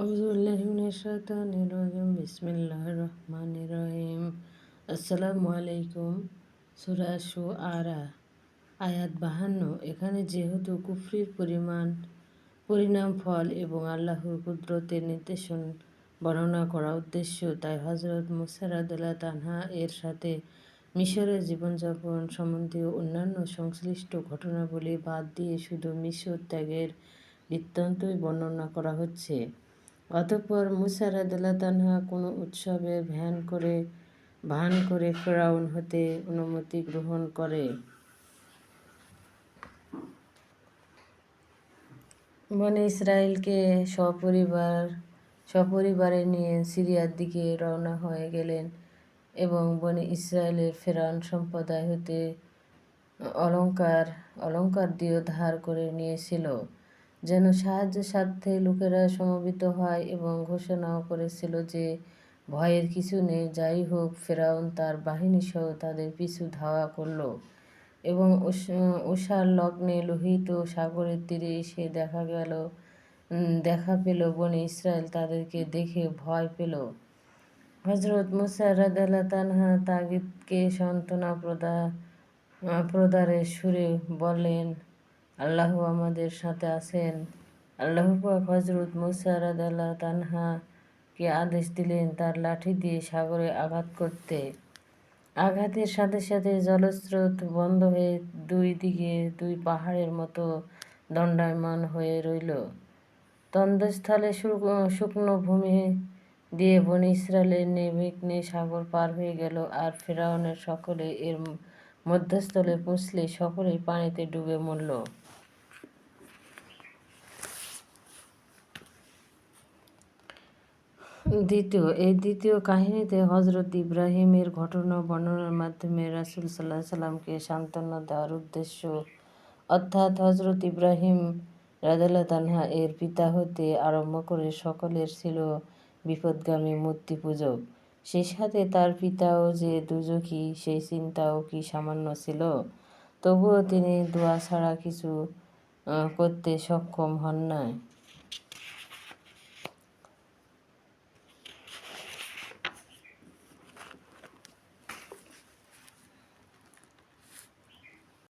রহিম আসসালামু আলাইকুম, সুরা শু আরা আয়াত বাহান্ন। এখানে যেহেতু কুফরির পরিমাণ, পরিণাম, ফল এবং আল্লাহর কুদরতের নির্দেশন বর্ণনা করা উদ্দেশ্য, তাই হজরত মুসারাদুল্লাহ তানহা এর সাথে মিশরের জীবনযাপন সম্বন্ধীয় অন্যান্য সংশ্লিষ্ট ঘটনাবলী বাদ দিয়ে শুধু মিশর ত্যাগের বৃত্তান্তই বর্ণনা করা হচ্ছে। অতঃপর মুসা রাদিল্লা কোনো উৎসবে ভ্যান করে ভান করে ফেরাউন হতে অনুমতি গ্রহণ করে। বনে ইসরায়েলকে সপরিবার, সপরিবারে নিয়ে সিরিয়ার দিকে রওনা হয়ে গেলেন এবং বনে ইসরায়েলের ফেরাউন সম্প্রদায় হতে অলঙ্কার অলঙ্কার দিয়ে ধার করে নিয়েছিল। যেন সাহায্য স্বার্থে লোকেরা সমবেত হয় এবং ঘোষণাও করেছিল যে ভয়ের কিছু নেই, যাই হোক, ফেরাউন তার বাহিনী সহ তাদের পিছু ধাওয়া করল এবং উষার লগ্নে লোহিত সাগরের তীরে এসে দেখা গেল দেখা পেল বনে ইসরায়েল তাদেরকে দেখে ভয় পেল। হজরত মুসা রাদাল্লা তানহা তাগিদকে সান্ত্বনা প্রদা প্রদারের সুরে বললেন আল্লাহ আমাদের সাথে আছেন। আল্লাহ পাক হজরত মুসা রাদাল্লাহ তানহাকে আদেশ দিলেন তার লাঠি দিয়ে সাগরে আঘাত করতে। আঘাতের সাথে সাথে জলস্রোত বন্ধ হয়ে দুই দিকে দুই পাহাড়ের মতো দণ্ডায়মান হয়ে রইল। তন্দস্থলে শুকনো ভূমি দিয়ে বন ইসরায়েলের নির্বিঘ্নে সাগর পার হয়ে গেল আর ফেরাউনের সকলে এর মধ্যস্থলে পৌঁছলে সকলেই পানিতে ডুবে মরল। দ্বিতীয়, এই দ্বিতীয় কাহিনীতে হজরত ইব্রাহিমের ঘটনা বর্ণনার মাধ্যমে রাসুল সাল্লাহ সাল্লামকে সান্ত্বনা দেওয়ার উদ্দেশ্য। অর্থাৎ হজরত ইব্রাহিম রাজাল্লাহ তানহা এর পিতা হতে আরম্ভ করে সকলের ছিল বিপদগামী মূর্তি পূজক। সেই সাথে তার পিতাও যে দুজকি সেই চিন্তাও কি সামান্য ছিল? তবুও তিনি দোয়া ছাড়া কিছু করতে সক্ষম হন নাই।